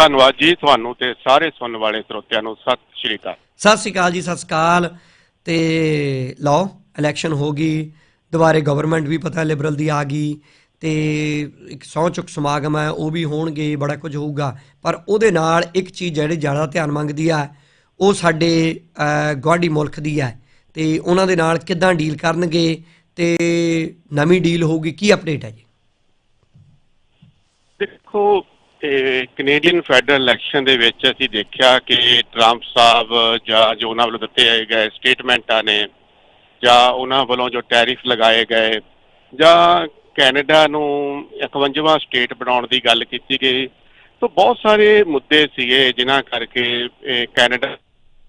ਧੰਨਵਾਦ ਜੀ ਤੁਹਾਨੂੰ ਤੇ ਸਾਰੇ ਸੁਣਨ ਵਾਲੇ ਸਰੋਤਿਆਂ ਨੂੰ। ਸਤਿ ਸ਼੍ਰੀ ਅਕਾਲ। ਸਤਿ ਸ਼੍ਰੀ ਅਕਾਲ ਜੀ ਸਤਿ ਸ਼੍ਰੀ ਅਕਾਲ। ਤੇ ਲਓ ਇਲੈਕਸ਼ਨ ਹੋ ਗਈ ਦੁਬਾਰੇ ਗਵਰਨਮੈਂਟ ਵੀ ਪਤਾ ਲਿਬਰਲ ਦੀ ਆ ਗਈ ਤੇ ਇੱਕ ਸਹੁੰ ਚੁੱਕ ਸਮਾਗਮ ਹੈ ਉਹ ਵੀ ਹੋਣਗੇ ਬੜਾ ਕੁਝ ਹੋਊਗਾ। ਪਰ ਉਹਦੇ ਨਾਲ ਇੱਕ ਚੀਜ਼ ਜਿਹੜੀ ਜ਼ਿਆਦਾ ਧਿਆਨ ਮੰਗਦੀ ਆ ਉਹ ਸਾਡੇ ਗੁਆਂਢੀ ਮੁਲਕ ਦੀ ਹੈ। ਤੇ ਉਹਨਾਂ ਦੇ ਨਾਲ ਕਿੱਦਾਂ ਡੀਲ ਕਰਨਗੇ ਤੇ ਨਵੀਂ ਡੀਲ ਹੋਊਗੀ ਕੀ ਅਪਡੇਟ ਹੈ ਜੀ? ਦੇਖੋ ਇਹ ਕੈਨੇਡੀਅਨ ਫੈਡਰਲ ਇਲੈਕਸ਼ਨ ਦੇ ਵਿੱਚ ਅਸੀਂ ਦੇਖਿਆ ਕਿ ਟਰੰਪ ਸਾਹਿਬ ਜਾਂ ਜੋ ਉਹਨਾਂ ਵੱਲੋਂ ਦਿੱਤੇ ਗਏ ਸਟੇਟਮੈਂਟਾਂ ਨੇ ਜਾਂ ਉਹਨਾਂ ਵੱਲੋਂ ਜੋ ਟੈਰਿਫ ਲਗਾਏ ਗਏ ਜਾਂ ਕੈਨੇਡਾ ਨੂੰ 51ਵਾਂ ਸਟੇਟ ਬਣਾਉਣ ਦੀ ਗੱਲ ਕੀਤੀ ਗਈ, ਤਾਂ ਬਹੁਤ ਸਾਰੇ ਮੁੱਦੇ ਸੀਗੇ ਜਿਨ੍ਹਾਂ ਕਰਕੇ ਕੈਨੇਡਾ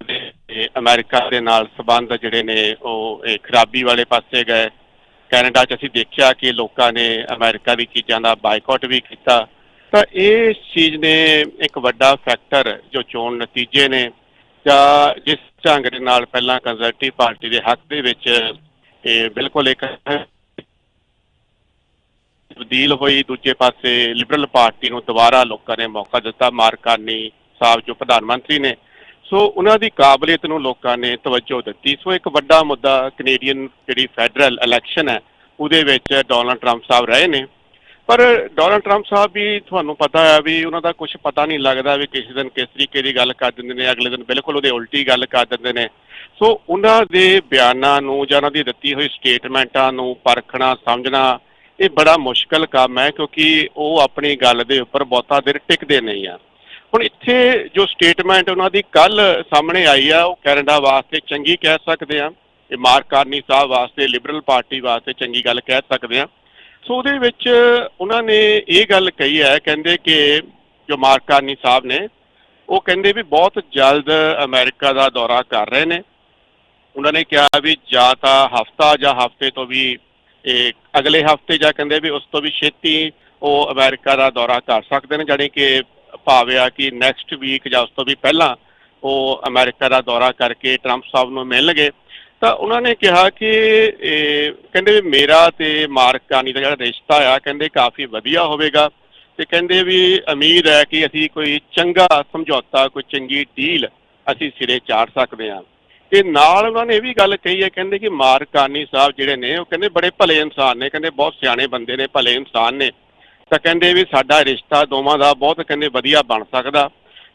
ਦੇ ਅਮਰੀਕਾ ਦੇ ਨਾਲ ਸਬੰਧ ਜਿਹੜੇ ਨੇ ਉਹ ਇਹ ਖਰਾਬੀ ਵਾਲੇ ਪਾਸੇ ਗਏ। ਕੈਨੇਡਾ 'ਚ ਅਸੀਂ ਦੇਖਿਆ ਕਿ ਲੋਕਾਂ ਨੇ ਅਮਰੀਕਾ ਦੀ ਚੀਜ਼ਾਂ ਦਾ ਬਾਈਕਾਟ ਵੀ ਕੀਤਾ। ਤਾਂ ਇਸ ਚੀਜ਼ ਨੇ ਇੱਕ ਵੱਡਾ ਫੈਕਟਰ ਜੋ ਚੋਣ ਨਤੀਜੇ ਨੇ। ਜਾਂ ਜਿਸ ਢੰਗ ਦੇ ਨਾਲ ਪਹਿਲਾਂ ਕੰਜ਼ਰਵੇਟਿਵ ਪਾਰਟੀ ਦੇ ਹੱਕ ਦੇ ਵਿੱਚ ਇਹ ਬਿਲਕੁਲ ਇੱਕ ਤਬਦੀਲ ਹੋਈ, ਦੂਜੇ ਪਾਸੇ ਲਿਬਰਲ ਪਾਰਟੀ ਨੂੰ ਦੁਬਾਰਾ ਲੋਕਾਂ ਨੇ ਮੌਕਾ ਦਿੱਤਾ ਮਾਰਕਾਨੀ ਸਾਹਿਬ ਜੋ ਪ੍ਰਧਾਨ ਮੰਤਰੀ ਨੇ। ਸੋ ਉਹਨਾਂ ਦੀ ਕਾਬਲੀਅਤ ਨੂੰ ਲੋਕਾਂ ਨੇ ਤਵੱਜੋ ਦਿੱਤੀ। ਸੋ ਇੱਕ ਵੱਡਾ ਮੁੱਦਾ ਕੈਨੇਡੀਅਨ ਜਿਹੜੀ ਫੈਡਰਲ ਇਲੈਕਸ਼ਨ ਹੈ, ਉਹਦੇ ਵਿੱਚ ਡੋਨਲਡ ਟਰੰਪ ਸਾਹਿਬ ਰਹੇ ਨੇ। ਪਰ ਡੋਨਲਡ ਟਰੰਪ ਸਾਹਿਬ ਵੀ ਤੁਹਾਨੂੰ ਪਤਾ ਹੈ ਵੀ ਉਹਨਾਂ ਦਾ ਕੁਝ ਪਤਾ ਨਹੀਂ ਲੱਗਦਾ ਵੀ ਕਿਸੇ ਦਿਨ ਕਿਸ ਤਰੀਕੇ ਦੀ ਗੱਲ ਕਰ ਦਿੰਦੇ ਨੇ, ਅਗਲੇ ਦਿਨ ਬਿਲਕੁਲ ਉਹਦੇ ਉਲਟੀ ਗੱਲ ਕਰ ਦਿੰਦੇ ਨੇ। ਸੋ ਉਹਨਾਂ ਦੇ ਬਿਆਨਾਂ ਨੂੰ ਜਾਂ ਉਹਨਾਂ ਦੀ ਦਿੱਤੀ ਹੋਈ ਸਟੇਟਮੈਂਟਾਂ ਨੂੰ ਪਰਖਣਾ, ਸਮਝਣਾ ਇਹ ਬੜਾ ਮੁਸ਼ਕਲ ਕੰਮ ਹੈ ਕਿਉਂਕਿ ਉਹ ਆਪਣੀ ਗੱਲ ਦੇ ਉੱਪਰ ਬਹੁਤਾ ਦੇਰ ਟਿਕਦੇ ਨਹੀਂ ਆ। ਹੁਣ ਇੱਥੇ ਜੋ ਸਟੇਟਮੈਂਟ ਉਹਨਾਂ ਦੀ ਕੱਲ ਸਾਹਮਣੇ ਆਈ ਆ, ਉਹ ਕੈਨੇਡਾ ਵਾਸਤੇ ਚੰਗੀ ਕਹਿ ਸਕਦੇ ਆ। ਇਹ ਮਾਰਕ ਕਾਰਨੀ ਸਾਹਿਬ ਵਾਸਤੇ, ਲਿਬਰਲ ਪਾਰਟੀ ਵਾਸਤੇ ਚੰਗੀ ਗੱਲ ਕਹਿ ਸਕਦੇ ਆ। ਸੋ ਉਹਦੇ ਵਿੱਚ ਉਹਨਾਂ ਨੇ ਇਹ ਗੱਲ ਕਹੀ ਹੈ, ਕਹਿੰਦੇ ਕਿ ਜੋ ਮਾਰਕਾਨੀ ਸਾਹਿਬ ਨੇ, ਉਹ ਕਹਿੰਦੇ ਵੀ ਬਹੁਤ ਜਲਦ ਅਮਰੀਕਾ ਦਾ ਦੌਰਾ ਕਰ ਰਹੇ ਨੇ। ਉਹਨਾਂ ਨੇ ਕਿਹਾ ਵੀ ਜਾਂ ਤਾਂ ਹਫਤਾ ਜਾਂ ਹਫ਼ਤੇ ਤੋਂ ਵੀ, ਇਹ ਅਗਲੇ ਹਫ਼ਤੇ ਜਾਂ ਕਹਿੰਦੇ ਵੀ ਉਸ ਤੋਂ ਵੀ ਛੇਤੀ ਉਹ ਅਮਰੀਕਾ ਦਾ ਦੌਰਾ ਕਰ ਸਕਦੇ ਨੇ, ਜਾਣੀ ਕਿ ਭਾਵਿਆ ਕਿ ਨੈਕਸਟ ਵੀਕ ਜਾਂ ਉਸ ਤੋਂ ਵੀ ਪਹਿਲਾਂ ਉਹ ਅਮਰੀਕਾ ਦਾ ਦੌਰਾ ਕਰਕੇ ਟਰੰਪ ਸਾਹਿਬ ਨੂੰ ਮਿਲਣਗੇ। ਤਾਂ ਉਹਨਾਂ ਨੇ ਕਿਹਾ ਕਿ ਕਹਿੰਦੇ ਵੀ ਮੇਰਾ ਤੇ ਮਾਰਕਾਨੀ ਦਾ ਜਿਹੜਾ ਰਿਸ਼ਤਾ ਆ, ਕਹਿੰਦੇ ਕਾਫੀ ਵਧੀਆ ਹੋਵੇਗਾ ਤੇ ਕਹਿੰਦੇ ਵੀ ਉਮੀਦ ਹੈ ਕਿ ਅਸੀਂ ਕੋਈ ਚੰਗਾ ਸਮਝੌਤਾ, ਕੋਈ ਚੰਗੀ ਡੀਲ ਅਸੀਂ ਸਿਰੇ ਚਾੜ ਸਕਦੇ ਹਾਂ। ਤੇ ਨਾਲ ਉਹਨਾਂ ਨੇ ਇਹ ਵੀ ਗੱਲ ਕਹੀ ਹੈ, ਕਹਿੰਦੇ ਕਿ ਮਾਰਕਾਨੀ ਸਾਹਿਬ ਜਿਹੜੇ ਨੇ, ਉਹ ਕਹਿੰਦੇ ਬੜੇ ਭਲੇ ਇਨਸਾਨ ਨੇ, ਕਹਿੰਦੇ ਬਹੁਤ ਸਿਆਣੇ ਬੰਦੇ ਨੇ, ਭਲੇ ਇਨਸਾਨ ਨੇ। ਤਾਂ ਕਹਿੰਦੇ ਵੀ ਸਾਡਾ ਰਿਸ਼ਤਾ ਦੋਵਾਂ ਦਾ ਬਹੁਤ ਕਹਿੰਦੇ ਵਧੀਆ ਬਣ ਸਕਦਾ।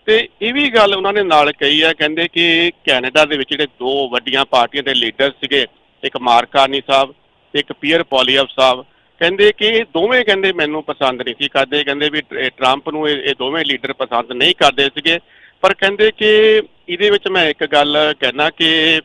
ਤੇ ਇਹ ਵੀ ਗੱਲ ਉਹਨਾਂ ਨੇ ਨਾਲ ਕਹੀ ਹੈ ਕਹਿੰਦੇ ਕਿ ਕੈਨੇਡਾ ਦੇ ਵਿੱਚ ਜਿਹੜੇ ਦੋ ਵੱਡੀਆਂ ਪਾਰਟੀਆਂ ਦੇ ਲੀਡਰ ਸੀਗੇ, ਇੱਕ ਮਾਰਕ ਸਾਹਿਬ ਤੇ ਇੱਕ ਪੀਅਰ ਪੋਲੀਅਵ ਸਾਹਿਬ, ਕਹਿੰਦੇ ਕਿ ਦੋਵੇਂ ਕਹਿੰਦੇ ਮੈਨੂੰ ਪਸੰਦ ਨਹੀਂ ਸੀ ਕਰਦੇ, ਕਹਿੰਦੇ ਵੀ ਟਰੰਪ ਨੂੰ ਇਹ ਇਹ ਦੋਵੇਂ ਲੀਡਰ ਪਸੰਦ ਨਹੀਂ ਕਰਦੇ ਸੀਗੇ, ਪਰ ਕਹਿੰਦੇ ਕਿ ਇਹਦੇ ਵਿੱਚ ਮੈਂ ਇੱਕ ਗੱਲ ਕਹਿਣਾ ਕਿ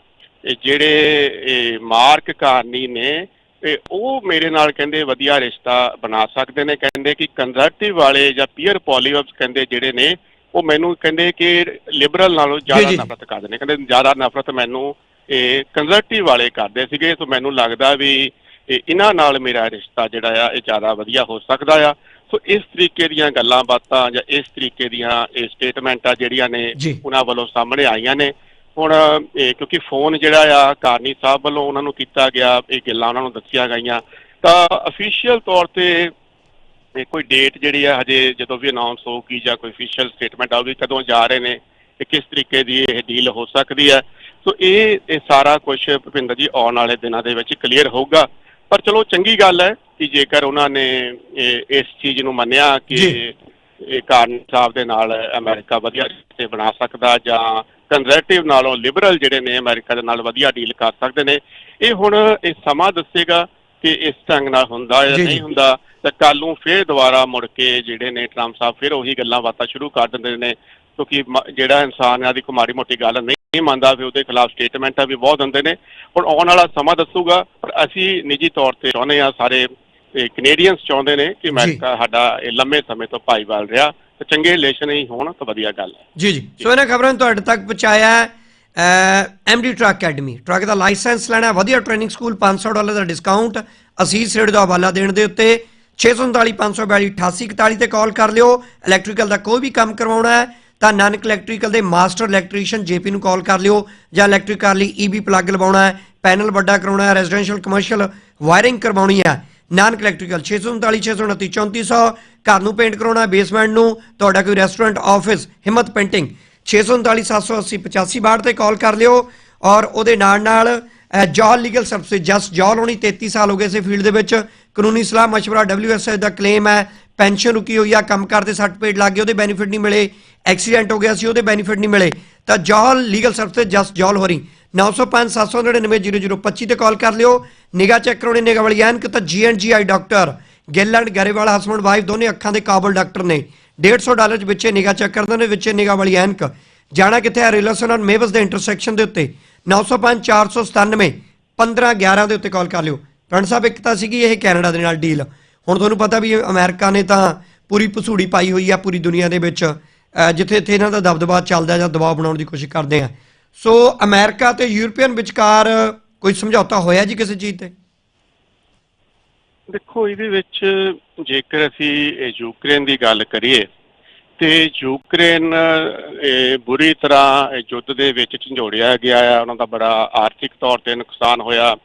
ਜਿਹੜੇ ਇਹ ਮਾਰਕ ਕਾਰਨੀ ਨੇ ਤੇ ਉਹ ਮੇਰੇ ਨਾਲ ਕਹਿੰਦੇ ਵਧੀਆ ਰਿਸ਼ਤਾ ਬਣਾ ਸਕਦੇ ਨੇ, ਕਹਿੰਦੇ ਕਿ ਕੰਜ਼ਰਵੇਟਿਵ ਵਾਲੇ ਜਾਂ ਪੀਅਰ ਪੋਲੀਵਰਸ ਕਹਿੰਦੇ ਜਿਹੜੇ ਨੇ ਉਹ ਮੈਨੂੰ ਕਹਿੰਦੇ ਕਿ ਲਿਬਰਲ ਨਾਲੋਂ ਜ਼ਿਆਦਾ। ਨਫ਼ਰਤ ਕਰਦੇ ਨੇ ਕਹਿੰਦੇ ਜ਼ਿਆਦਾ ਨਫ਼ਰਤ ਮੈਨੂੰ ਇਹ ਕੰਜ਼ਰਵੇਟਿਵ ਵਾਲੇ ਕਰਦੇ ਸੀਗੇ ਸੋ ਮੈਨੂੰ ਲੱਗਦਾ ਵੀ ਇਹ ਇਹਨਾਂ ਨਾਲ ਮੇਰਾ ਰਿਸ਼ਤਾ ਜਿਹੜਾ ਆ ਇਹ ਜ਼ਿਆਦਾ ਵਧੀਆ ਹੋ ਸਕਦਾ ਆ ਸੋ ਇਸ ਤਰੀਕੇ ਦੀਆਂ ਗੱਲਾਂ ਬਾਤਾਂ ਜਾਂ ਇਸ ਤਰੀਕੇ ਦੀਆਂ ਇਹ ਸਟੇਟਮੈਂਟਾਂ ਜਿਹੜੀਆਂ ਨੇ। ਉਹਨਾਂ ਵੱਲੋਂ ਸਾਹਮਣੇ ਆਈਆਂ ਨੇ ਹੁਣ ਇਹ ਕਿਉਂਕਿ ਫੋਨ ਜਿਹੜਾ ਆ ਕਾਰਨੀ ਸਾਹਿਬ ਵੱਲੋਂ ਉਹਨਾਂ ਨੂੰ ਕੀਤਾ ਗਿਆ ਇਹ ਗੱਲਾਂ ਉਹਨਾਂ ਨੂੰ ਦੱਸੀਆਂ ਗਈਆਂ ਤਾਂ ਅਫੀਸ਼ੀਅਲ ਤੌਰ ਤੇ ਇਹ ਕੋਈ ਡੇਟ ਜਿਹੜੀ ਆ ਹਜੇ ਜਦੋਂ ਵੀ ਅਨਾਉਂਸ ਹੋਊਗੀ ਜਾਂ ਕੋਈ ਅਫੀਸ਼ੀਅਲ ਸਟੇਟਮੈਂਟ ਆਊਗੀ ਕਦੋਂ ਜਾ ਰਹੇ ਨੇ ਤੇ ਕਿਸ ਤਰੀਕੇ ਦੀ ਇਹ ਡੀਲ ਹੋ ਸਕਦੀ ਹੈ ਸੋ ਇਹ ਇਹ ਸਾਰਾ ਕੁਝ ਭੁਪਿੰਦਰ ਜੀ ਆਉਣ ਵਾਲੇ ਦਿਨਾਂ ਦੇ ਵਿੱਚ ਕਲੀਅਰ ਹੋਊਗਾ। ਪਰ ਚਲੋ ਚੰਗੀ ਗੱਲ ਹੈ ਕਿ ਜੇਕਰ ਉਹਨਾਂ ਨੇ ਇਸ ਚੀਜ਼ ਨੂੰ ਮੰਨਿਆ ਕਿ। ਇਹ ਕਾਰਨ ਸਾਹਿਬ ਦੇ ਨਾਲ ਅਮਰੀਕਾ ਵਧੀਆ ਰਿਸ਼ਤੇ ਬਣਾ ਸਕਦਾ ਜਾਂ ਕੰਜ਼ਰਵੇਟਿਵ ਨਾਲੋਂ ਲਿਬਰਲ ਜਿਹੜੇ ਨੇ ਅਮਰੀਕਾ ਦੇ ਨਾਲ ਵਧੀਆ ਡੀਲ ਕਰ ਸਕਦੇ ਨੇ। ਇਹ ਹੁਣ ਇਹ ਸਮਾਂ ਦੱਸੇਗਾ ਕਿ ਇਸ ਢੰਗ ਨਾਲ ਹੁੰਦਾ ਜਾਂ ਨਹੀਂ। ਹੁੰਦਾ ਤਾਂ ਕੱਲ ਨੂੰ ਫੇਰ ਦੁਬਾਰਾ ਮੁੜ ਕੇ ਜਿਹੜੇ ਨੇ ਟਰੰਪ ਸਾਹਿਬ ਫਿਰ ਉਹੀ ਗੱਲਾਂ ਬਾਤਾਂ ਸ਼ੁਰੂ ਕਰ ਦਿੰਦੇ ਨੇ ਕਿਉਂਕਿ ਜਿਹੜਾ ਇਨਸਾਨ ਆ ਦੀ ਕੋਈ ਮਾੜੀ ਮੋਟੀ ਗੱਲ ਨਹੀਂ ਮੰਨਦਾ ਫਿਰ ਉਹਦੇ ਖਿਲਾਫ ਸਟੇਟਮੈਂਟਾਂ ਵੀ ਬਹੁਤ ਦਿੰਦੇ ਨੇ। ਹੁਣ ਆਉਣ ਵਾਲਾ ਸਮਾਂ ਦੱਸੂਗਾ ਪਰ ਅਸੀਂ ਨਿੱਜੀ ਤੌਰ ਤੇ ਚਾਹੁੰਦੇ ਆ ਸਾਰੇ ਕੈਨੇਡੀਅਨਸ ਚਾਹੁੰਦੇ ਨੇ ਕਿ ਅਮਰੀਕਾ ਸਾਡਾ ਇਹ ਲੰਮੇ ਸਮੇਂ ਤੋਂ ਭਾਈਵਾਲ ਰਿਹਾ ਤੇ ਚੰਗੇ ਰਿਲੇਸ਼ਨ ਹੀ ਹੋਣ ਤਾਂ ਵਧੀਆ ਗੱਲ ਹੈ। ਜੀ ਜੀ। ਸੋ ਇਹਨਾਂ ਖਬਰਾਂ ਨੂੰ ਤੁਹਾਡੇ ਤੱਕ ਪਹੁੰਚਾਇਆ। ਐਮਡੀ ਟਰੱਕ ਅਕੈਡਮੀ ਟਰੱਕ ਦਾ ਲਾਇਸੈਂਸ ਲੈਣਾ ਵਧੀਆ ਟ੍ਰੇਨਿੰਗ ਸਕੂਲ 500 ਡਾਲਰ ਦਾ ਡਿਸਕਾਊਂਟ ਅਸੀਸ ਰੇਡ ਦਾ ਹਵਾਲਾ ਦੇਣ ਦੇ ਉੱਤੇ 639 542 8841 ਤੇ ਕਾਲ ਕਰ ਲਿਓ। ਇਲੈਕਟ੍ਰੀਕਲ ਦਾ ਕੋਈ ਵੀ ਕੰਮ ਕਰਵਾਉਣਾ ਹੈ, ਤਾਂ ਨਾਨਕ ਇਲੈਕਟ੍ਰੀਕਲ ਦੇ ਮਾਸਟਰ ਇਲੈਕਟ੍ਰੀਸ਼ੀਅਨ ਜੇਪੀ ਨੂੰ ਕਾਲ ਕਰ ਲਿਓ, ਜਾਂ ਇਲੈਕਟ੍ਰੀਕਲ ਲਈ ਈਬੀ ਪਲੱਗ ਲਵਾਉਣਾ ਹੈ ਪੈਨਲ ਵੱਡਾ ਕਰਾਉਣਾ ਹੈ ਰੈਜ਼ੀਡੈਂਸ਼ੀਅਲ ਕਮਰਸ਼ੀਅਲ ਵਾਇਰਿੰਗ ਕਰਵਾਉਣੀ ਹੈ। ਨਾਨਕ ਇਲੈਕਟ੍ਰੀਕਲ 639 629 3400 ਘਰ ਨੂੰ ਪੇਂਟ ਕਰਾਉਣਾ ਬੇਸਮੈਂਟ ਨੂੰ, ਤੁਹਾਡਾ ਕੋਈ ਰੈਸਟੋਰੈਂਟ ਆਫਿਸ ਹਿੰਮਤ ਪੇਂਟਿੰਗ 639 780 8562 ਤੇ ਕਾਲ ਕਰ ਲਿਓ ਔਰ ਉਹਦੇ ਨਾਲ ਨਾਲ ਅਹ, ਜੌਲ ਲੀਗਲ ਸਰਵਿਸ ਜਸ ਜੌਲ ਹੋਣੀ 33 ਸਾਲ ਹੋ ਗਏ ਇਸੇ ਫੀਲਡ ਦੇ ਵਿੱਚ। ਕਾਨੂੰਨੀ ਸਲਾਹ ਮਸ਼ਵਰਾ WSI ਦਾ ਕਲੇਮ ਹੈ ਪੈਨਸ਼ਨ ਰੁਕੀ ਹੋਈ ਆ ਕੰਮ ਕਰਦੇ ਸਰਟੀਫਿਕੇਟ ਲੱਗ ਗਏ ਉਹਦੇ ਬੈਨੀਫਿਟ ਨਹੀਂ ਮਿਲੇ ਐਕਸੀਡੈਂਟ ਹੋ ਗਿਆ ਸੀ ਉਹਦੇ ਬੈਨੀਫਿਟ ਨਹੀਂ ਮਿਲੇ। ਤਾਂ ਜੌਲ ਲੀਗਲ ਸਰਵਿਸ ਜਸ ਜੌਲ ਹੋਰੀ 905 799 0025 ਤੇ ਕਾਲ ਕਰ ਲਿਓ। ਨਿਗਾ ਚੈੱਕ ਕਰਾਉਣੀ ਨਿਗਾ ਵਾਲੀ ਐਨਕ ਤਾਂ ਜੀ eye doctor Gill Grewal husband wife ਦੋਨੇ ਅੱਖਾਂ ਦੇ ਕਾਬਲ ਡਾਕਟਰ ਨੇ। 150 ਡਾਲਰ ਚ ਵਿੱਚੇ ਨਿਗਾ ਚੈੱਕ ਕਰਦੇ ਨੇ, ਵਿੱਚੇ ਨਿਗਾ ਵਾਲੀ ਐਨਕ। ਜਾਣਾ ਕਿੱਥੇ ਹੈ ਰਿਲੇਸ਼ਨ ਔਨ ਮੇਵਸ ਦੇ ਇੰਟਰਸੈਕਸ਼ਨ ਦੇ ਉੱਤੇ। 905 497 1511 ਦੇ ਉੱਤੇ ਕਾਲ ਕਰ ਲਿਓ। ਫਰੈਂਡ ਸਾਹਿਬ, ਇੱਕ ਤਾਂ ਸੀਗੀ ਇਹ ਕੈਨੇਡਾ ਦੇ ਨਾਲ ਡੀਲ। ਹੁਣ ਤੁਹਾਨੂੰ ਪਤਾ ਵੀ ਅਮਰੀਕਾ ਨੇ ਤਾਂ ਪੂਰੀ ਪਸੂੜੀ ਪਾਈ ਹੋਈ ਆ ਪੂਰੀ ਦੁਨੀਆ ਦੇ ਵਿੱਚ। ਜਿੱਥੇ ਇੱਥੇ ਇਹਨਾਂ ਦਾ ਦਬਦਬਾ ਚੱਲਦਾ ਜਾਂ ਦਬਾਅ ਬਣਾਉਣ ਦੀ ਕੋਸ਼ਿਸ਼ ਕਰਦੇ ਆ। ਸੋ ਅਮਰੀਕਾ ਤੇ ਯੂਰਪੀਅਨ ਵਿਚਕਾਰ ਕੋਈ ਸਮਝੌਤਾ ਹੋਇਆ ਜੀ ਕਿਸੇ ਚੀਜ਼ ਤੇ? ਦੇਖੋ, ਇਹਦੇ ਵਿੱਚ ਜੇਕਰ ਅਸੀਂ ਯੂਕਰੇਨ ਦੀ ਗੱਲ ਕਰੀਏ, ਤੇ ਯੂਕਰੇਨ, ਇਹ ਬੁਰੀ ਤਰ੍ਹਾਂ ਯੁੱਧ ਦੇ ਵਿੱਚ ਝੰਜੋੜਿਆ ਗਿਆ ਆ। ਉਹਨਾਂ ਦਾ ਬੜਾ ਆਰਥਿਕ ਤੌਰ ਤੇ ਨੁਕਸਾਨ ਹੋਇਆ,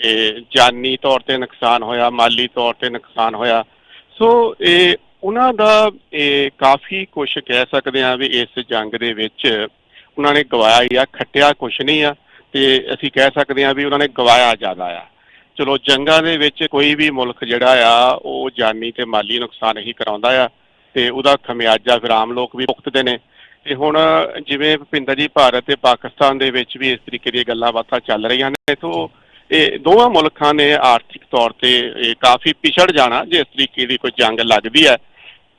ਇਹ ਜਾਨੀ ਤੌਰ ਤੇ ਨੁਕਸਾਨ ਹੋਇਆ, ਮਾਲੀ ਤੌਰ ਤੇ ਨੁਕਸਾਨ ਹੋਇਆ। ਸੋ ਇਹ ਉਹਨਾਂ ਦਾ ਇਹ ਕਾਫੀ ਕੁਝ ਕਹਿ ਸਕਦੇ ਆ ਵੀ ਇਸ ਜੰਗ ਦੇ ਵਿੱਚ ਉਹਨਾਂ ਨੇ ਗਵਾਇਆ ਹੀ ਆ, ਖੱਟਿਆ ਕੁਝ ਨਹੀਂ ਆ। ਤੇ ਅਸੀਂ ਕਹਿ ਸਕਦੇ ਆ ਵੀ ਉਹਨਾਂ ਨੇ ਗਵਾਇਆ ਜ਼ਿਆਦਾ ਆ। ਚਲੋ ਜੰਗਾਂ ਦੇ ਵਿੱਚ ਕੋਈ ਵੀ ਮੁਲਕ ਜਿਹੜਾ ਆ, ਉਹ ਜਾਨੀ ਤੇ ਮਾਲੀ ਨੁਕਸਾਨ ਹੀ ਕਰਾਉਂਦਾ ਆ ਤੇ ਉਹਦਾ ਖਮਿਆਜਾ ਫਿਰ ਆਮ ਲੋਕ ਵੀ ਭੁਗਤਦੇ ਨੇ। ਤੇ ਹੁਣ ਜਿਵੇਂ ਭੁਪਿੰਦਰ ਜੀ ਭਾਰਤ ਤੇ ਪਾਕਿਸਤਾਨ ਦੇ ਵਿੱਚ ਵੀ ਇਸ ਤਰੀਕੇ ਦੀਆਂ ਗੱਲਾਂ ਬਾਤਾਂ ਚੱਲ ਰਹੀਆਂ ਨੇ, ਤੋਂ ਇਹ ਦੋਵਾਂ ਮੁਲਕਾਂ ਨੇ ਆਰਥਿਕ ਤੌਰ ਤੇ ਇਹ ਕਾਫੀ ਪਿਛੜ ਜਾਣਾ, ਜੇ ਇਸ ਤਰੀਕੇ ਦੀ ਕੋਈ ਜੰਗ ਲੱਗਦੀ ਹੈ।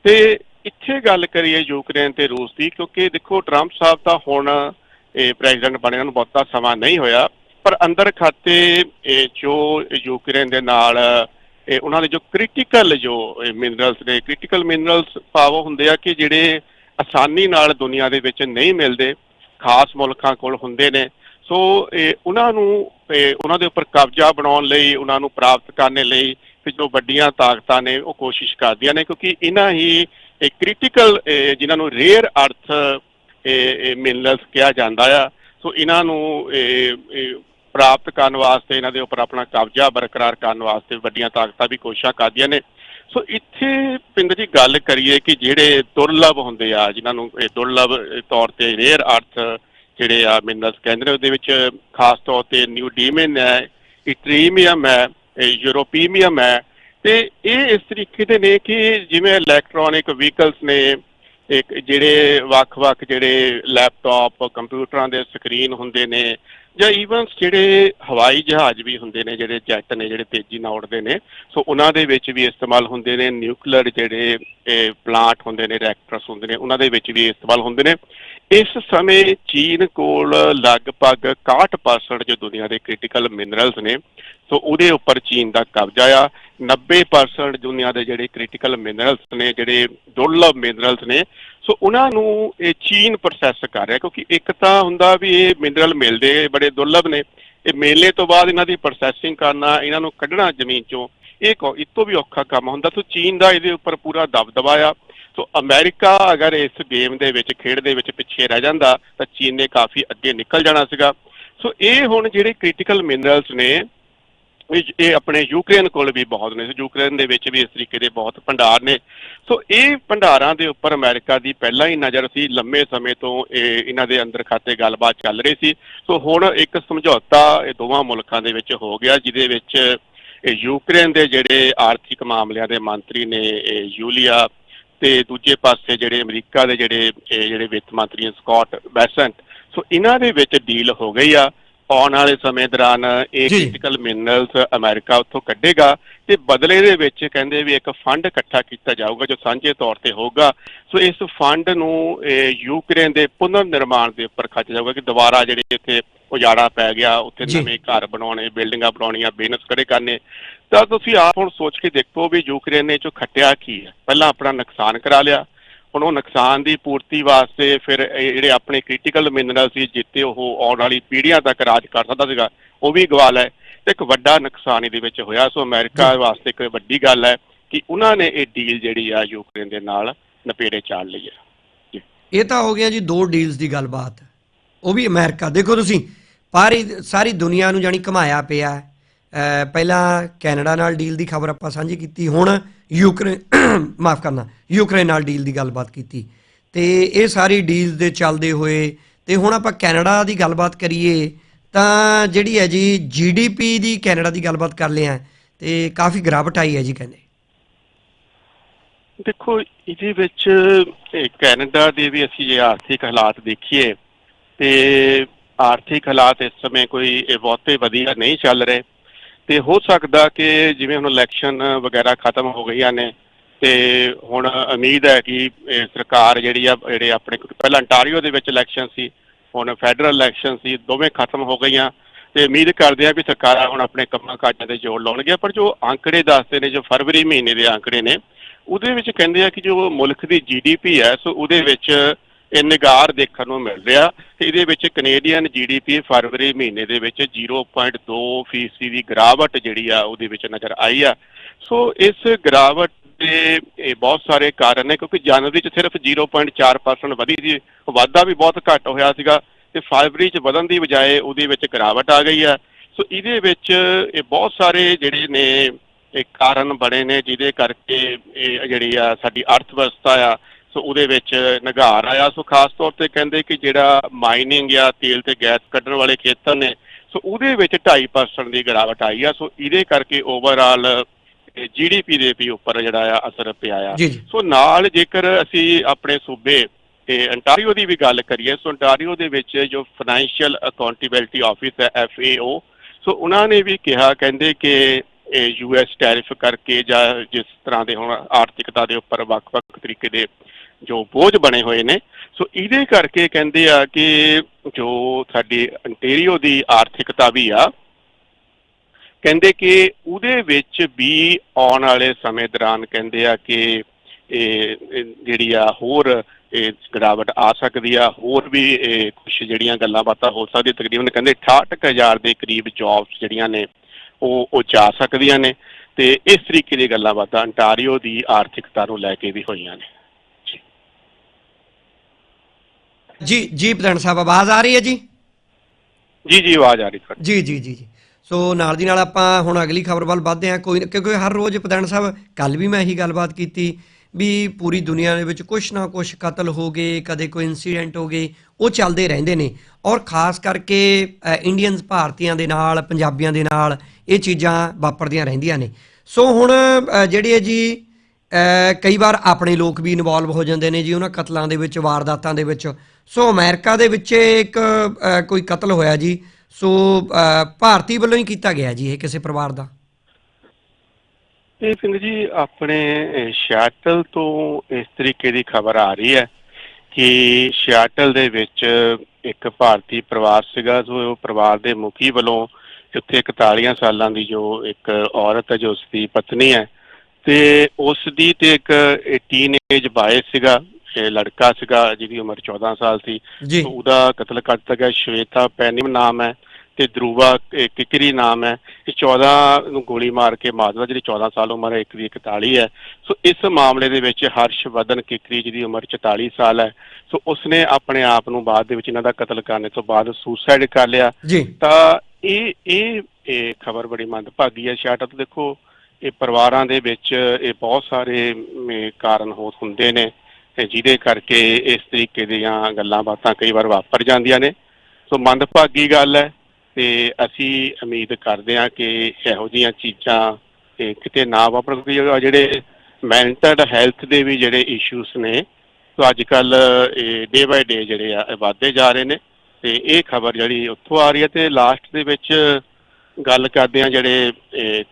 ਤੇ ਇੱਥੇ ਗੱਲ ਕਰੀਏ ਯੂਕਰੇਨ ਤੇ ਰੂਸ ਦੀ, ਕਿਉਂਕਿ ਦੇਖੋ ਟਰੰਪ ਸਾਹਿਬ ਤਾਂ ਹੁਣ ਇਹ ਪ੍ਰੈਜ਼ੀਡੈਂਟ ਬਣਿਆ ਨੂੰ ਬਹੁਤਾ ਸਮਾਂ ਨਹੀਂ ਹੋਇਆ ਪਰ ਅੰਦਰ ਖਾਤੇ ਜੋ ਯੂਕਰੇਨ ਦੇ ਨਾਲ ਉਹਨਾਂ ਦੇ ਜੋ ਕ੍ਰਿਟੀਕਲ ਜੋ ਮਿਨਰਲਸ ਨੇ ਕ੍ਰਿਟੀਕਲ ਮਿਨਰਲਸ ਭਾਵ ਹੁੰਦੇ ਆ ਕਿ ਜਿਹੜੇ ਆਸਾਨੀ ਨਾਲ ਦੁਨੀਆ ਦੇ ਵਿੱਚ ਨਹੀਂ ਮਿਲਦੇ, ਖਾਸ ਮੁਲਕਾਂ ਕੋਲ ਹੁੰਦੇ ਨੇ। ਸੋ, ਇਹ ਉਹਨਾਂ ਨੂੰ ਉਹਨਾਂ ਦੇ ਉੱਪਰ ਕਬਜ਼ਾ ਬਣਾਉਣ ਲਈ, ਉਹਨਾਂ ਨੂੰ ਪ੍ਰਾਪਤ ਕਰਨ ਲਈ ਕਿ ਜੋ ਵੱਡੀਆਂ ਤਾਕਤਾਂ ਨੇ, ਉਹ ਕੋਸ਼ਿਸ਼ ਕਰਦੀਆਂ ਨੇ, ਕਿਉਂਕਿ ਇਹਨਾਂ ਹੀ ਇਹ ਕ੍ਰਿਟੀਕਲ ਜਿਨ੍ਹਾਂ ਨੂੰ ਰੇਅਰ ਅਰਥ ਇਹ ਮਿਨਰਲਸ ਕਿਹਾ ਜਾਂਦਾ ਆ। ਸੋ, ਇਹਨਾਂ ਨੂੰ ਪ੍ਰਾਪਤ ਕਰਨ ਵਾਸਤੇ, ਇਹਨਾਂ ਦੇ ਉੱਪਰ ਆਪਣਾ ਕਬਜ਼ਾ ਬਰਕਰਾਰ ਕਰਨ ਵਾਸਤੇ ਵੱਡੀਆਂ ਤਾਕਤਾਂ ਵੀ ਕੋਸ਼ਿਸ਼ਾਂ ਕਰਦੀਆਂ ਨੇ। ਸੋ ਇੱਥੇ ਪਿੰਡ ਦੀ ਗੱਲ ਕਰੀਏ ਕਿ ਜਿਹੜੇ ਦੁਰਲਭ ਹੁੰਦੇ ਆ, ਜਿਨ੍ਹਾਂ ਨੂੰ ਇਹ ਦੁਰਲਭ ਤੌਰ ਤੇ ਰੇਅਰ ਅਰਥ ਜਿਹੜੇ ਆ ਮਿਨਰਲਸ ਕਹਿੰਦੇ ਨੇ, ਉਹਦੇ ਵਿੱਚ ਖਾਸ ਤੌਰ ਤੇ ਨਿਊ ਨਿਊਡੀਮਨ ਹੈ, ਇਟਰੀਮੀਅਮ ਹੈ ਯੂਰੋਪੀਮੀਅਮ ਹੈ। ਤੇ ਇਹ ਇਸ ਤਰੀਕੇ ਦੇ ਨੇ ਕਿ ਜਿਵੇਂ ਇਲੈਕਟ੍ਰੋਨਿਕ ਵਹੀਕਲਸ ਨੇ, ਇੱਕ ਜਿਹੜੇ ਵੱਖ-ਵੱਖ ਜਿਹੜੇ ਲੈਪਟਾਪ, ਕੰਪਿਊਟਰਾਂ ਦੇ ਸਕਰੀਨ ਹੁੰਦੇ ਨੇ ਜਾਂ ਈਵਨ ਜਿਹੜੇ ਹਵਾਈ ਜਹਾਜ਼ ਵੀ ਹੁੰਦੇ ਨੇ, ਜਿਹੜੇ ਜੈਟ ਨੇ, ਜਿਹੜੇ ਤੇਜ਼ੀ ਨਾਲ ਉੱਡਦੇ ਨੇ, ਸੋ ਉਹਨਾਂ ਦੇ ਵਿੱਚ ਵੀ ਇਸਤੇਮਾਲ ਹੁੰਦੇ ਨੇ, ਨਿਊਕਲੀਅਰ ਜਿਹੜੇ ਇਹ ਪਲਾਂਟ ਹੁੰਦੇ ਨੇ ਰਿਐਕਟਰਸ ਹੁੰਦੇ ਨੇ, ਉਹਨਾਂ ਦੇ ਵਿੱਚ ਵੀ ਇਸਤੇਮਾਲ ਹੁੰਦੇ ਨੇ। ਇਸ ਸਮੇਂ ਚੀਨ ਕੋਲ ਲਗਭਗ 61% ਜੋ ਦੁਨੀਆ ਦੇ ਕ੍ਰਿਟੀਕਲ ਮਿਨਰਲਸ ਨੇ, ਸੋ ਉਹਦੇ ਉੱਪਰ ਚੀਨ ਦਾ ਕਬਜ਼ਾ ਆ। 90% ਦੁਨੀਆ ਦੇ ਜਿਹੜੇ ਕ੍ਰਿਟੀਕਲ ਮਿਨਰਲਸ ਨੇ, ਜਿਹੜੇ ਦੁਰਲਭ ਮਿਨਰਲਸ ਨੇ, ਸੋ ਉਹਨਾਂ ਨੂੰ ਇਹ ਚੀਨ ਪ੍ਰੋਸੈਸ ਕਰ ਰਿਹਾ, ਕਿਉਂਕਿ ਇੱਕ ਤਾਂ ਹੁੰਦਾ ਵੀ ਇਹ ਮਿਨਰਲ ਮਿਲਦੇ ਬੜੇ ਦੁਰਲਭ ਨੇ। ਇਹ ਮੇਲੇ ਤੋਂ ਬਾਅਦ ਇਹਨਾਂ ਦੀ ਪ੍ਰੋਸੈਸਿੰਗ ਕਰਨਾ, ਇਹਨਾਂ ਨੂੰ ਕੱਢਣਾ ਜ਼ਮੀਨ ਚੋਂ, ਇਹ ਕੋ ਵੀ ਔਖਾ ਕੰਮ ਹੁੰਦਾ। ਸੋ ਚੀਨ ਦਾ ਇਹਦੇ ਉੱਪਰ ਪੂਰਾ ਦਬਦਬਾ ਆ। ਸੋ ਅਮਰੀਕਾ ਅਗਰ ਇਸ ਗੇਮ ਦੇ ਵਿੱਚ, ਖੇਡ ਦੇ ਵਿੱਚ ਪਿੱਛੇ ਰਹਿ ਜਾਂਦਾ, ਤਾਂ ਚੀਨ ਨੇ ਕਾਫੀ ਅੱਗੇ ਨਿਕਲ ਜਾਣਾ ਸੀਗਾ। ਸੋ ਇਹ ਹੁਣ ਜਿਹੜੇ ਕ੍ਰਿਟੀਕਲ ਮਿਨਰਲਸ ਨੇ, ਇਹ ਆਪਣੇ ਯੂਕਰੇਨ ਕੋਲ ਵੀ ਬਹੁਤ ਨੇ। ਯੂਕਰੇਨ ਦੇ ਵਿੱਚ ਵੀ ਇਸ ਤਰੀਕੇ ਦੇ ਬਹੁਤ ਭੰਡਾਰ ਨੇ। ਸੋ ਇਹ ਭੰਡਾਰਾਂ ਦੇ ਉੱਪਰ ਅਮਰੀਕਾ ਦੀ ਪਹਿਲਾਂ ਹੀ ਨਜ਼ਰ ਸੀ। ਲੰਮੇ ਸਮੇਂ ਤੋਂ ਇਹ ਇਹਨਾਂ ਦੇ ਅੰਦਰ ਖਾਤੇ ਗੱਲਬਾਤ ਚੱਲ ਰਹੀ ਸੀ। ਸੋ ਹੁਣ ਇੱਕ ਸਮਝੌਤਾ ਇਹ ਦੋਵਾਂ ਮੁਲਕਾਂ ਦੇ ਵਿੱਚ ਹੋ ਗਿਆ, ਜਿਹਦੇ ਵਿੱਚ ਯੂਕਰੇਨ ਦੇ ਜਿਹੜੇ ਆਰਥਿਕ ਮਾਮਲਿਆਂ ਦੇ ਮੰਤਰੀ ਨੇ, ਇਹ ਯੂਲੀਆ ਤੇ ਦੂਜੇ ਪਾਸੇ ਜਿਹੜੇ ਅਮਰੀਕਾ ਦੇ ਜਿਹੜੇ, ਇਹ ਜਿਹੜੇ ਵਿੱਤ ਮੰਤਰੀ ਸਕਾਟ ਬੈਸੈਂਟ, ਸੋ ਇਹਨਾਂ ਦੇ ਵਿੱਚ ਡੀਲ ਹੋ ਗਈ ਆ। ਆਉਣ ਵਾਲੇ ਸਮੇਂ ਦੌਰਾਨ ਇਹ। ਕ੍ਰਿਟੀਕਲ ਮਿਨਰਲਸ ਅਮਰੀਕਾ ਉੱਥੋਂ ਕੱਢੇਗਾ ਤੇ ਬਦਲੇ ਦੇ ਵਿੱਚ ਕਹਿੰਦੇ ਵੀ ਇੱਕ ਫੰਡ ਇਕੱਠਾ ਕੀਤਾ ਜਾਊਗਾ ਜੋ ਸਾਂਝੇ ਤੌਰ ਤੇ ਹੋਊਗਾ ਸੋ ਇਸ ਫੰਡ ਨੂੰ ਯੂਕਰੇਨ ਦੇ ਪੁਨਰ ਨਿਰਮਾਣ ਦੇ ਉੱਪਰ ਖਰਚ ਜਾਊਗਾ ਕਿ ਦੁਬਾਰਾ ਜਿਹੜੇ ਇੱਥੇ ਉਜਾੜਾ ਪੈ ਗਿਆ ਉੱਥੇ। ਨਵੇਂ ਘਰ ਬਣਾਉਣੇ ਬਿਲਡਿੰਗਾਂ ਬਣਾਉਣੀਆਂ ਬਿਜ਼ਨਸ ਖੜੇ ਕਰਨੇ ਤਾਂ ਤੁਸੀਂ ਆਪ ਹੁਣ ਸੋਚ ਕੇ ਦੇਖੋ ਵੀ ਯੂਕਰੇਨ ਨੇ ਜੋ ਖੱਟਿਆ ਕੀ ਹੈ ਪਹਿਲਾਂ ਆਪਣਾ ਨੁਕਸਾਨ ਕਰਾ ਲਿਆ ਹੁਣ ਉਹ ਨੁਕਸਾਨ ਦੀ ਪੂਰਤੀ ਵਾਸਤੇ ਫਿਰ ਜਿਹੜੇ ਆਪਣੇ ਕ੍ਰਿਟੀਕਲ ਮਿਨਰਲ ਸੀ ਜਿੱਤੇ ਉਹ ਆਉਣ ਵਾਲੀ ਪੀੜ੍ਹੀਆਂ ਤੱਕ ਰਾਜ ਕਰ ਸਕਦਾ ਸੀਗਾ ਉਹ ਵੀ ਗਵਾ ਲਿਆ ਤੇ ਇੱਕ ਵੱਡਾ ਨੁਕਸਾਨ ਇਹਦੇ ਵਿੱਚ ਹੋਇਆ। ਸੋ ਅਮਰੀਕਾ ਵਾਸਤੇ ਇੱਕ ਵੱਡੀ ਗੱਲ ਹੈ ਕਿ ਉਹਨਾਂ ਨੇ ਇਹ ਡੀਲ ਜਿਹੜੀ ਆ ਯੂਕਰੇਨ ਦੇ ਨਾਲ ਨਪੇੜੇ ਚਾੜ ਲਈ ਹੈ। ਇਹ ਤਾਂ ਹੋ ਗਿਆ ਜੀ ਦੋ ਡੀਲਸ ਦੀ ਗੱਲਬਾਤ। ਉਹ ਵੀ ਅਮਰੀਕਾ। ਦੇਖੋ ਤੁਸੀਂ ਪਾਰੀ ਸਾਰੀ ਦੁਨੀਆ ਨੂੰ ਜਾਨੀ ਘਮਾਇਆ ਪਿਆ ਪਹਿਲਾਂ ਕੈਨੇਡਾ ਨਾਲ ਡੀਲ ਦੀ ਖਬਰ ਆਪਾਂ ਸਾਂਝੀ ਕੀਤੀ, ਹੁਣ ਯੂਕਰੇਨ ਮਾਫ ਕਰਨਾ, ਯੂਕਰੇਨ ਨਾਲ ਡੀਲ ਦੀ ਗੱਲਬਾਤ ਕੀਤੀ। ਤੇ ਇਹ ਸਾਰੀ ਡੀਲ ਦੇ ਚੱਲਦੇ ਹੋਏ, ਤੇ ਹੁਣ ਆਪਾਂ ਕੈਨੇਡਾ ਦੀ ਗੱਲਬਾਤ ਕਰੀਏ, ਤਾਂ ਜਿਹੜੀ ਹੈ ਜੀ ਜੀਡੀਪੀ ਦੀ ਕੈਨੇਡਾ ਦੀ ਗੱਲਬਾਤ ਕਰ ਲਿਆ, ਤੇ ਕਾਫੀ ਗਿਰਾਵਟ ਆਈ ਹੈ ਜੀ ਕਹਿੰਦੇ। ਦੇਖੋ, ਇਹਦੇ ਵਿੱਚ ਕੈਨੇਡਾ ਦੇ ਵੀ ਅਸੀਂ ਜੇ ਆਰਥਿਕ ਹਾਲਾਤ ਦੇਖੀਏ, ਤੇ ਆਰਥਿਕ ਹਾਲਾਤ ਇਸ ਸਮੇਂ ਕੋਈ ਬਹੁਤੇ ਵਧੀਆ ਨਹੀਂ ਚੱਲ ਰਹੇ। ਤੇ ਹੋ ਸਕਦਾ ਕਿ ਜਿਵੇਂ ਹੁਣ ਇਲੈਕਸ਼ਨ ਵਗੈਰਾ ਖਤਮ ਹੋ ਗਈਆਂ ਨੇ ਤੇ ਹੁਣ ਉਮੀਦ ਹੈ ਕਿ ਸਰਕਾਰ ਜਿਹੜੀ ਆ, ਜਿਹੜੇ ਆਪਣੇ ਪਹਿਲਾਂ ਅੰਟਾਰੀਓ ਦੇ ਵਿੱਚ ਇਲੈਕਸ਼ਨ ਸੀ, ਹੁਣ ਫੈਡਰਲ ਇਲੈਕਸ਼ਨ ਸੀ, ਦੋਵੇਂ ਖਤਮ ਹੋ ਗਈਆਂ ਤੇ ਉਮੀਦ ਕਰਦੇ ਆ ਵੀ ਸਰਕਾਰਾਂ ਹੁਣ ਆਪਣੇ ਕੰਮਾਂ ਕਾਜਾਂ ਤੇ ਜ਼ੋਰ ਲਾਉਣਗੀਆਂ, ਪਰ ਜੋ ਅੰਕੜੇ ਦੱਸਦੇ ਨੇ, ਜੋ ਫਰਵਰੀ ਮਹੀਨੇ ਦੇ ਅੰਕੜੇ ਨੇ, ਉਹਦੇ ਵਿੱਚ ਕਹਿੰਦੇ ਆ ਕਿ ਜੋ ਮੁਲਕ ਦੀ ਜੀਡੀਪੀ ਹੈ, ਸੋ ਉਹਦੇ ਵਿੱਚ ਇਹ ਨਿਗਾਰ ਦੇਖਣ ਨੂੰ ਮਿਲ ਰਿਹਾ। ਤੇ ਇਹਦੇ ਵਿੱਚ ਕੈਨੇਡੀਅਨ ਜੀਡੀਪੀ ਫਰਵਰੀ ਮਹੀਨੇ ਦੇ ਵਿੱਚ 0.2 ਫੀਸਦੀ ਦੀ ਗਿਰਾਵਟ ਜਿਹੜੀ ਆ ਉਹਦੇ ਵਿੱਚ ਨਜ਼ਰ ਆਈ ਆ। ਸੋ ਇਸ ਗਿਰਾਵਟ ਦੇ ਇਹ ਬਹੁਤ ਸਾਰੇ ਕਾਰਨ ਨੇ ਕਿਉਂਕਿ ਜਨਵਰੀ ਚ ਸਿਰਫ 0.4% ਵਧੀ ਸੀ। ਵਾਧਾ ਵੀ ਬਹੁਤ ਘੱਟ ਹੋਇਆ ਸੀਗਾ ਤੇ ਫਰਵਰੀ ਚ ਵਧਣ ਦੀ ਬਜਾਏ ਉਹਦੇ ਵਿੱਚ ਗਿਰਾਵਟ ਆ ਗਈ ਆ। ਸੋ ਇਹਦੇ ਵਿੱਚ ਇਹ ਬਹੁਤ ਸਾਰੇ ਜਿਹੜੇ ਨੇ ਇਹ ਕਾਰਨ ਬਣੇ ਨੇ ਜਿਹਦੇ ਕਰਕੇ ਇਹ ਜਿਹੜੀ ਆ ਸਾਡੀ ਅਰਥ ਵਿਵਸਥਾ ਆ ਸੋ ਉਹਦੇ ਵਿੱਚ ਨਿਗਾਰ ਆਇਆ। ਸੋ ਖਾਸ ਤੌਰ ਤੇ ਕਹਿੰਦੇ ਕਿ ਜਿਹੜਾ ਮਾਈਨਿੰਗ ਜਾਂ ਤੇਲ ਤੇ ਗੈਸ ਕੱਢਣ ਵਾਲੇ ਖੇਤਰ ਨੇ ਸੋ ਉਹਦੇ ਵਿੱਚ 2.5% ਦੀ ਗਿਰਾਵਟ ਆਈ ਆ। ਸੋ ਇਹਦੇ ਕਰਕੇ ਓਵਰਆਲ ਜੀਡੀਪੀ ਦੇ ਵੀ ਉੱਪਰ ਜਿਹੜਾ ਆ ਅਸਰ ਪਿਆ ਆ। ਸੋ ਨਾਲ ਜੇਕਰ ਅਸੀਂ ਆਪਣੇ ਸੂਬੇ ਤੇ ਅੰਟਾਰੀਓ ਦੀ ਵੀ ਗੱਲ ਕਰੀਏ ਸੋ ਅੰਟਾਰੀਓ ਦੇ ਵਿੱਚ ਜੋ ਫਾਈਨੈਂਸ਼ੀਅਲ ਅਕਾਊਂਟੇਬਿਲਟੀ ਆਫਿਸ ਹੈ FAO ਸੋ ਉਹਨਾਂ ਨੇ ਵੀ ਕਿਹਾ ਕਹਿੰਦੇ ਕਿ ਇਹ ਯੂਐਸ ਟੈਰਿਫ ਕਰਕੇ ਜਾਂ ਜਿਸ ਤਰ੍ਹਾਂ ਦੇ ਹੁਣ ਆਰਥਿਕਤਾ ਦੇ ਉੱਪਰ ਵੱਖ-ਵੱਖ ਤਰੀਕੇ ਦੇ ਜੋ ਬੋਝ ਬਣੇ ਹੋਏ ਨੇ। ਸੋ ਇਹਦੇ ਕਰਕੇ ਕਹਿੰਦੇ ਆ ਕਿ ਜੋ ਸਾਡੀ ਅੰਟੇਰੀਓ ਦੀ ਆਰਥਿਕਤਾ ਵੀ ਆ, ਕਹਿੰਦੇ ਕਿ ਉਹਦੇ ਵਿੱਚ ਵੀ ਆਉਣ ਵਾਲੇ ਸਮੇਂ ਦੌਰਾਨ ਕਹਿੰਦੇ ਆ ਕਿ ਇਹ ਜਿਹੜੀ ਆ ਹੋਰ ਇਹ ਗਿਰਾਵਟ ਆ ਸਕਦੀ ਆ, ਹੋਰ ਵੀ ਇਹ ਕੁਝ ਜਿਹੜੀਆਂ ਗੱਲਾਂ ਬਾਤਾਂ ਹੋ ਸਕਦੀਆਂ, ਤਕਰੀਬਨ ਕਹਿੰਦੇ 68000 ਦੇ ਕਰੀਬ ਜੌਬਸ ਜਿਹੜੀਆਂ ਨੇ, ਉਹ ਉਹ ਜਾ ਸਕਦੀਆਂ ਨੇ। ਤੇ ਇਸ ਤਰੀਕੇ ਦੀ ਗੱਲਾਂ ਬਾਤਾਂ ਅੰਟਾਰੀਓ ਦੀ ਆਰਥਿਕਤਾ ਨੂੰ ਲੈ ਕੇ ਵੀ ਹੋਈਆਂ ਨੇ। ਜੀ ਜੀ ਪ੍ਰਧਾਨ ਸਾਹਿਬ ਆਵਾਜ਼ ਆ ਰਹੀ ਹੈ ਜੀ? ਜੀ ਜੀ ਆਵਾਜ਼ ਆ ਰਹੀ ਤੁਹਾਡੀ ਜੀ ਜੀ ਜੀ ਜੀ। ਸੋ ਨਾਲ ਦੀ ਨਾਲ ਆਪਾਂ ਹੁਣ ਅਗਲੀ ਖਬਰ ਵੱਲ ਵਧਦੇ ਹਾਂ। ਕੋਈ ਕਿਉਂਕਿ ਹਰ ਰੋਜ਼ ਪ੍ਰਧਾਨ ਸਾਹਿਬ ਕੱਲ ਵੀ ਮੈਂ ਇਹੀ ਗੱਲਬਾਤ ਕੀਤੀ ਵੀ ਪੂਰੀ ਦੁਨੀਆ ਦੇ ਵਿੱਚ ਕੁਛ ਨਾ ਕੁਛ ਕਤਲ ਹੋ ਗਏ ਕਦੇ ਕੋਈ ਇਨਸੀਡੈਂਟ ਹੋ ਗਏ ਉਹ ਚੱਲਦੇ ਰਹਿੰਦੇ ਨੇ। ਔਰ ਖਾਸ ਕਰਕੇ ਇੰਡੀਅਨਸ ਭਾਰਤੀਆਂ ਦੇ ਨਾਲ ਪੰਜਾਬੀਆਂ ਦੇ ਨਾਲ ਇਹ ਚੀਜ਼ਾਂ ਵਾਪਰਦੀਆਂ ਰਹਿੰਦੀਆਂ ਨੇ। ਸੋ ਹੁਣ ਜਿਹੜੀ ਹੈ ਜੀ ਕਈ ਵਾਰ ਆਪਣੇ ਲੋਕ ਵੀ ਇਨਵੋਲਵ ਹੋ ਜਾਂਦੇ ਨੇ ਜੀ ਉਹਨਾਂ ਕਤਲਾਂ ਦੇ ਵਿੱਚ ਵਾਰਦਾਤਾਂ ਦੇ ਵਿੱਚ। ਸੋ ਅਮਰੀਕਾ ਦੇ ਵਿੱਚ ਇੱਕ ਕੋਈ ਕਤਲ ਹੋਇਆ ਜੀ। ਸੋ ਭਾਰਤੀ ਵੱਲੋਂ ਹੀ ਕੀਤਾ ਗਿਆ ਜੀ ਇਹ ਕਿਸੇ ਪਰਿਵਾਰ ਦਾ? ਇਹ ਸਿੰਘ ਜੀ ਆਪਣੇ ਅਹ, ਤੋਂ ਇਸ ਤਰੀਕੇ ਦੀ ਖਬਰ ਆ ਰਹੀ ਹੈ ਕਿ ਸ਼ਿਆਟਲ ਦੇ ਵਿੱਚ ਇੱਕ ਭਾਰਤੀ ਪਰਿਵਾਰ ਸੀਗਾ। ਜੋ ਪਰਿਵਾਰ ਦੇ ਮੁਖੀ ਵੱਲੋਂ ਉੱਥੇ 41 ਸਾਲਾਂ ਦੀ ਜੋ ਇੱਕ ਔਰਤ ਹੈ ਜੋ ਉਸ ਦੀ ਪਤਨੀ ਹੈ ਤੇ ਉਸ ਦੀ ਤੇ ਇੱਕ ਟੀਨੇਜ ਬਾਇ ਸੀਗਾ ਇਹ ਲੜਕਾ ਸੀਗਾ ਜਿਹਦੀ ਉਮਰ 14 ਸਾਲ ਸੀ। ਜੀ। ਉਹਦਾ ਕਤਲ ਕਰ ਦਿੱਤਾ ਗਿਆ ਸ਼ਵੇਤਾ ਪੈਨਿਮ ਨਾਮ ਹੈ ਤੇ ਧਰੂਵਾ ਇਹ ਕਿਕਰੀ ਨਾਮ ਹੈ। ਇਹ 14 ਨੂੰ ਗੋਲੀ ਮਾਰ ਕੇ ਮਾਰ ਦਿੱਤਾ ਜਿਹੜੀ 14 ਸਾਲ ਉਮਰ ਹੈ ਇੱਕ ਦੀ 41 ਹੈ। ਸੋ ਇਸ ਮਾਮਲੇ ਦੇ ਵਿੱਚ ਹਰਸ਼ਵਰਧਨ ਕਿਕਰੀ ਜਿਹਦੀ ਉਮਰ 44 ਸਾਲ ਹੈ। ਸੋ ਉਸਨੇ ਆਪਣੇ ਆਪ ਨੂੰ ਬਾਅਦ ਦੇ ਵਿੱਚ ਇਹਨਾਂ ਦਾ ਕਤਲ ਕਰਨ ਤੋਂ ਬਾਅਦ ਸੁਸਾਈਡ ਕਰ ਲਿਆ। ਜੀ। ਤਾਂ ਇਹ ਇਹ ਇਹ ਖਬਰ ਬੜੀ ਮੰਦਭਾਗੀ ਹੈ। ਸ਼ਾਇਦ ਤਾਂ ਦੇਖੋ ਇਹ ਪਰਿਵਾਰਾਂ ਦੇ ਵਿੱਚ ਇਹ ਬਹੁਤ ਸਾਰੇ ਕਾਰਨ ਹੋ ਹੁੰਦੇ ਨੇ ਤੇ ਜਿਹਦੇ ਕਰਕੇ ਇਸ ਤਰੀਕੇ ਦੀਆਂ ਗੱਲਾਂ ਬਾਤਾਂ ਕਈ ਵਾਰ ਵਾਪਰ ਜਾਂਦੀਆਂ ਨੇ। ਸੋ ਮੰਦਭਾਗੀ ਗੱਲ ਹੈ ਤੇ ਅਸੀਂ ਉਮੀਦ ਕਰਦੇ ਹਾਂ ਕਿ ਇਹੋ ਜਿਹੀਆਂ ਚੀਜ਼ਾਂ ਇਹ ਕਿਤੇ ਨਾ ਵਾਪਰ ਕਿਉਂਕਿ ਜਿਹੜੇ ਮੈਂਟਲ ਹੈਲਥ ਦੇ ਵੀ ਜਿਹੜੇ ਇਸ਼ੂਸ ਨੇ, ਸੋ ਅੱਜ ਕੱਲ ਇਹ ਡੇ ਬਾਈ ਡੇ ਜਿਹੜੇ ਆ, ਇਹ ਵੱਧਦੇ ਜਾ ਰਹੇ ਨੇ ਤੇ ਇਹ ਖਬਰ ਜਿਹੜੀ ਉੱਥੋਂ ਆ ਰਹੀ ਹੈ ਤੇ ਲਾਸਟ ਦੇ ਵਿੱਚ ਗੱਲ ਕਰਦੇ ਆ ਜਿਹੜੇ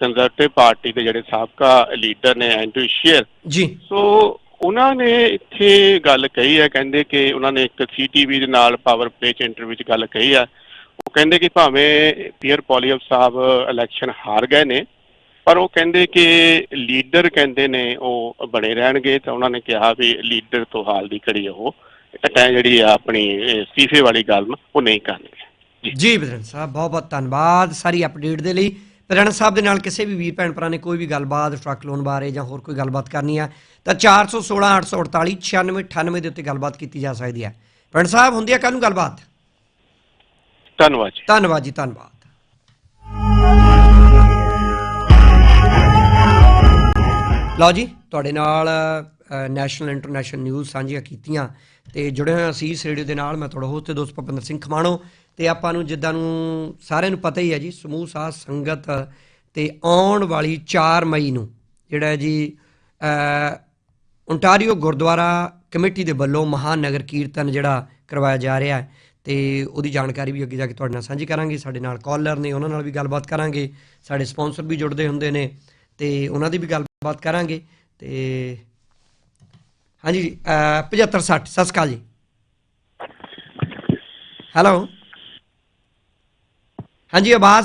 ਕੰਜ਼ਰਵੇਟਿਵ ਪਾਰਟੀ ਦੇ ਜਿਹੜੇ ਸਾਬਕਾ ਲੀਡਰ ਨੇ ਐਂਡਰੂ ਸ਼ੀਅਰ। ਜੀ। ਸੋ ਉਹਨਾਂ ਨੇ ਇੱਥੇ ਗੱਲ ਕਹੀ ਹੈ ਕਹਿੰਦੇ ਕਿ ਉਹਨਾਂ ਨੇ ਇੱਕ ਸੀਟੀਵੀ ਦੇ ਨਾਲ ਪਾਵਰ ਪਲੇ ਚ ਇੰਟਰਵਿਊ 'ਚ ਗੱਲ ਕਹੀ ਆ ਉਹ ਕਹਿੰਦੇ ਕਿ ਭਾਵੇਂ ਪੀਅਰ ਪੋਲੀਅਪ ਸਾਹਿਬ ਇਲੈਕਸ਼ਨ ਹਾਰ ਗਏ ਨੇ ਪਰ ਉਹ ਕਹਿੰਦੇ ਕਿ ਲੀਡਰ ਕਹਿੰਦੇ ਨੇ ਉਹ ਬਣੇ ਰਹਿਣਗੇ। ਤਾਂ ਉਹਨਾਂ ਨੇ ਕਿਹਾ ਵੀ ਲੀਡਰ ਤੋਂ ਹਾਲ ਦੀ ਘੜੀ ਉਹ ਜਿਹੜੀ ਆ ਆਪਣੀ ਅਸਤੀਫੇ ਵਾਲੀ ਗੱਲ ਉਹ ਨਹੀਂ ਕਰਨਗੇ। ਜੀ। ਬਦਰਨ ਸਾਹਿਬ ਬਹੁਤ ਬਹੁਤ ਧੰਨਵਾਦ ਸਾਰੀ ਅਪਡੇਟ ਦੇ ਲਈ। ਬਦਰਨ ਸਾਹਿਬ ਦੇ ਨਾਲ ਕਿਸੇ ਵੀ ਵੀਰ ਭੈਣ ਭਰਾ ਨੇ ਕੋਈ ਵੀ ਗੱਲਬਾਤ ਟਰੱਕ ਲੋਨ ਬਾਰੇ ਜਾਂ ਹੋਰ ਕੋਈ ਗੱਲਬਾਤ ਕਰਨੀ ਆ ਤਾਂ 416 848 9698 ਦੇ ਉੱਤੇ ਗੱਲਬਾਤ ਕੀਤੀ ਜਾ ਸਕਦੀ ਹੈ ਭੈਣ ਸਾਹਿਬ ਹੁੰਦੀ ਆ ਕੱਲ ਨੂੰ ਗੱਲਬਾਤ? ਧੰਨਵਾਦ ਜੀ। ਧੰਨਵਾਦ ਜੀ ਧੰਨਵਾਦ। ਲਓ ਜੀ ਤੁਹਾਡੇ ਨਾਲ ਨੈਸ਼ਨਲ ਇੰਟਰਨੈਸ਼ਨਲ ਨਿਊਜ਼ ਸਾਂਝੀਆਂ ਕੀਤੀਆਂ ਤੇ ਜੁੜੇ ਹੋਏ ਅਸੀਸ ਰੇਡੀਓ ਦੇ ਨਾਲ ਮੈਂ ਤੁਹਾਡਾ ਹੋਸਟ ਤੇ ਦੋਸਤ ਭਪਿੰਦਰ ਸਿੰਘ ਖਮਾਣੋ। ਤੇ ਆਪਾਂ ਨੂੰ ਜਿੱਦਾਂ ਨੂੰ ਸਾਰਿਆਂ ਨੂੰ ਪਤਾ ਹੀ ਹੈ ਜੀ, ਸਮੂਹ ਸਾਧ ਸੰਗਤ ਤੇ ਆਉਣ ਵਾਲੀ 4 ਮਈ ਨੂੰ ਜਿਹੜਾ ਹੈ ਜੀ ਓਨਟਾਰੀਓ ਗੁਰਦੁਆਰਾ ਕਮੇਟੀ ਦੇ ਵੱਲੋਂ ਮਹਾਨਗਰ ਕੀਰਤਨ ਜਿਹੜਾ ਕਰਵਾਇਆ ਜਾ ਰਿਹਾ ਹੈ ਤੇ ਉਹਦੀ ਜਾਣਕਾਰੀ ਵੀ ਅੱਗੇ ਜਾ ਕੇ ਤੁਹਾਡੇ ਨਾਲ ਸਾਂਝੀ ਕਰਾਂਗੇ। ਸਾਡੇ ਨਾਲ ਕਾਲਰ ਨੇ, ਉਹਨਾਂ ਨਾਲ ਵੀ ਗੱਲਬਾਤ ਕਰਾਂਗੇ। ਸਾਡੇ ਸਪਾਂਸਰ ਵੀ ਜੁੜਦੇ ਹੁੰਦੇ ਨੇ ਤੇ ਉਹਨਾਂ ਦੀ ਵੀ ਗੱਲਬਾਤ ਕਰਾਂਗੇ ਤੇ ਹਾਂਜੀ 7560 ਸਤਿ ਸ਼੍ਰੀ ਅਕਾਲ ਜੀ। ਹੈਲੋ। ਹਾਂਜੀ ਆਵਾਜ਼